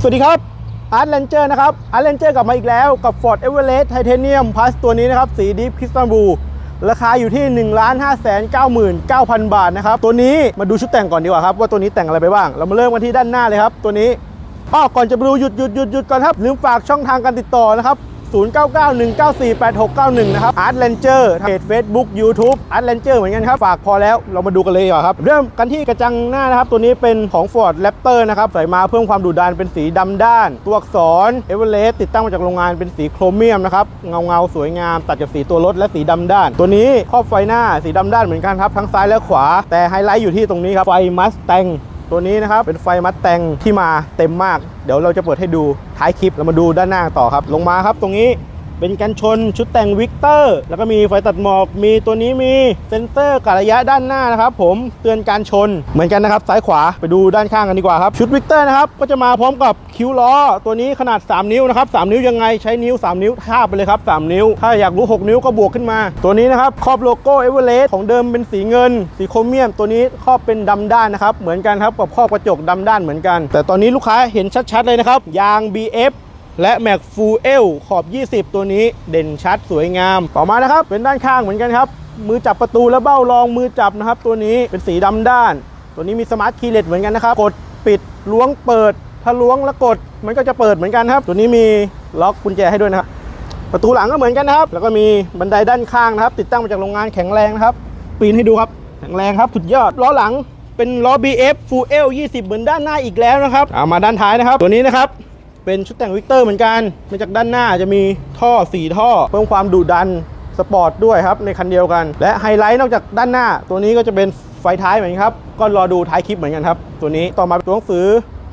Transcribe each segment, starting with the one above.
สวัสดีครับอาร์ตแลนเจอร์นะครับอาร์ตแลนเจอร์กลับมาอีกแล้วกับ Ford Everest Titanium Plus ตัวนี้นะครับ สีดิฟคริสตัลบลูราคาอยู่ที่ 1 5 9 9 0 0 0 บาทนะครับ ตัวนี้มาดูชุดแต่งก่อนดีกว่าครับ ว่าตัวนี้แต่งอะไรไปบ้าง เรามาเริ่มกันที่ด้านหน้าเลยครับ ตัวนี้อ้อก่อนจะไปดูหยุดหยุดหยุดหยุดก่อนครับ ลืมฝากช่องทางการติดต่อนะครับ 0991948691 นะครับ Art Ranger เพจ Facebook YouTube Art Ranger เหมือนกันครับ ฝากพอแล้วเรามาดูกันเลยดีกว่าครับ เริ่มกันที่กระจังหน้านะครับ ตัวนี้เป็นของ Ford Raptor นะครับใส่มาเพิ่มความดุดันเป็นสีดำด้าน ตัวอักษร Everest ติดตั้งมาจากโรงงานเป็นสีโครเมียมนะครับ เงาเงาสวยงามตัดกับสีตัวรถและสีดำด้าน ตัวนี้ครอบไฟหน้าสีดำด้านเหมือนกันครับทั้งซ้ายและขวา แต่ไฮไลท์อยู่ที่ตรงนี้ครับไฟมัสแตง ตัวนี้นะครับเป็นไฟมัดแต่งที่มาเต็มมาก เดี๋ยวเราจะเปิดให้ดูท้ายคลิปเรามาดูด้านหน้าต่อครับ ลงมาครับตรงนี้ เป็นกันชนชุดแต่งวิกเตอร์ แล้วก็มีไฟตัดหมอกมีตัวนี้มีเซ็นเซอร์กะระยะด้านหน้านะครับผมเตือนการชนเหมือนกันนะครับซ้ายขวาไปดูด้านข้างกันดีกว่าครับ ชุดวิกเตอร์นะครับก็จะมาพร้อมกับคิ้วล้อ ตัวนี้ขนาด 3 นิ้วนะครับ3นิ้วยังไงใช้นิ้ว 3 นิ้วทาบไปเลยครับ 3 นิ้ว ถ้าอยากรู้ 6 นิ้วก็บวกขึ้นมา ตัวนี้นะครับครอบโลโก้เอเวอเรสต์ของเดิมเป็นสีเงิน สีโครเมียม ตัวนี้ครอบเป็นดำด้านนะครับเหมือนกันครับกับครอบกระจกดำด้านเหมือนกัน แต่ตอนนี้ลูกค้าเห็นชัดๆเลยนะครับยาง BF และ Mac Full L ขอบ 20 ตัวนี้เด่นชัดสวยงาม ต่อมานะครับ เป็นด้านข้างเหมือนกันครับ มือจับประตูและเบ้ารองมือจับนะครับ ตัวนี้เป็นสีดำด้าน ตัวนี้มีสมาร์ทคีย์เลสเหมือนกันนะครับ กดปิดล้วงเปิด ถ้าล้วงแล้วกดมันก็จะเปิดเหมือนกันครับ ตัวนี้มีล็อกกุญแจให้ด้วยนะครับประตูหลังก็เหมือนกันนะครับ แล้วก็มีบันไดด้านข้างนะครับ ติดตั้งมาจากโรงงานแข็งแรงนะครับ ปีนให้ดูครับ แข็งแรงครับสุดยอดล้อหลังเป็นล้อ BF Full L 20 เหมือนด้านหน้าอีกแล้วนะครับเอามาด้านท้ายนะครับ ตัวนี้นะครับ เป็นชุดแต่งวิกเตอร์เหมือนกันมาจากด้านหน้าจะมีท่อ4ท่อ เพิ่มความดุดันสปอร์ตด้วยครับในคันเดียวกัน และไฮไลท์นอกจากด้านหน้า ตัวนี้ก็จะเป็นไฟท้ายเหมือนกันครับ ก็รอดูท้ายคลิปเหมือนกันครับ ตัวนี้ต่อมาตัวหนังสือ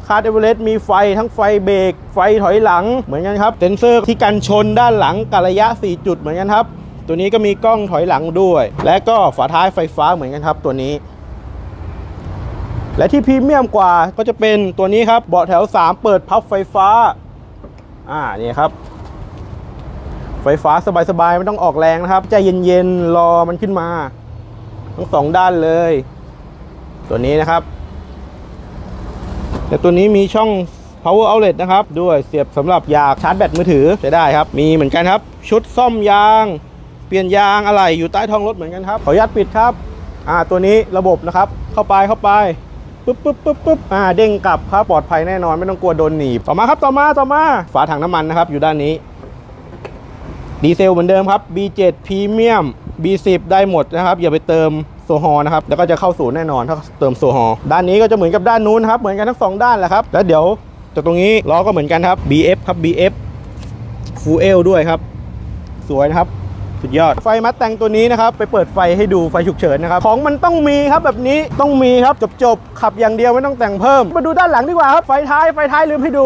คาร์ดเอเวอเรสต์มีไฟทั้งไฟเบรกไฟถอยหลังเหมือนกันครับเซนเซอร์ที่กันชนด้านหลังกะระยะ 4 จุดเหมือนกันครับ ตัวนี้ก็มีกล้องถอยหลังด้วย และก็ฝาท้ายไฟฟ้าเหมือนกันครับ ตัวนี้ และที่พรีเมียมกว่าก็จะเป็นตัวนี้ครับเบาะแถว 3 เปิดพับไฟฟ้า อ่านี่ครับ ไฟฟ้าสบายๆไม่ต้องออกแรงนะครับ ใจเย็นๆ รอมันขึ้นมา ทั้งสองด้านเลย ตัวนี้นะครับ แต่ตัวนี้มีช่อง power outlet นะครับ ด้วยเสียบสำหรับอยากชาร์จแบตมือถือใช้ได้ครับ มีเหมือนกันครับ ชุดซ่อมยาง เปลี่ยนยางอะไรอยู่ใต้ท้องรถเหมือนกันครับ ขออนุญาตปิดครับ อ่าตัวนี้ระบบนะครับ เข้าไปเข้าไป ปึ๊บปึ๊บปึ๊บปึ๊บอ่าเด้งกลับครับปลอดภัยแน่นอนไม่ต้องกลัวโดนหนีบต่อมาครับต่อมาต่อมาฝาถังน้ำมันนะครับอยู่ด้านนี้ดีเซลเหมือนเดิมครับ B7 Premium B10 ได้หมดนะครับ อย่าไปเติมโซฮอล์นะครับแล้วก็จะเข้าศูนย์แน่นอนถ้าเติมโซฮอล์ด้านนี้ก็จะเหมือนกับด้านนู้นครับเหมือนกันทั้งสองด้านแหละครับแล้วเดี๋ยวจากตรงนี้ล้อก็เหมือนกันครับ BF ครับ BF Full L ด้วยครับ สวยนะครับ สุดยอด ไฟมัดแต่งตัวนี้นะครับ ไปเปิดไฟให้ดูไฟฉุกเฉินนะครับ ของมันต้องมีครับแบบนี้ต้องมีครับจบจบๆ ขับอย่างเดียวไม่ต้องแต่งเพิ่ม มาดูด้านหลังดีกว่าครับ ไฟท้ายไฟท้ายลืมให้ดู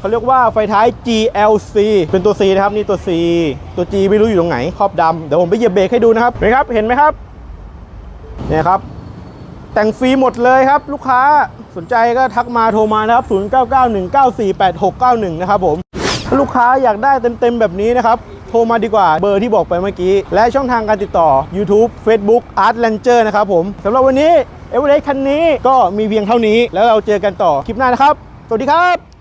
เขาเรียกว่าไฟท้าย GLC เป็นตัว C นะครับนี่ตัว C ตัว G ไม่รู้อยู่ตรงไหนครอบดำเดี๋ยวผมไปเหยียบเบรกให้ดูนะครับเห็นไหมครับเห็นไหมครับเนี่ยครับแต่งฟรีหมดเลยครับ ลูกค้าสนใจก็ทักมาโทรมานะครับ 0991948691 นะครับผมถ้าลูกค้าอยากได้เต็มๆแบบนี้นะครับ โทรมาดีกว่าเบอร์ที่บอกไปเมื่อกี้ และช่องทางการติดต่อ YouTube Facebook Art Ranger นะครับผมสำหรับวันนี้เอเวอเรสต์คันนี้ก็มีเพียงเท่านี้ แล้วเราเจอกันต่อคลิปหน้านะครับ สวัสดีครับ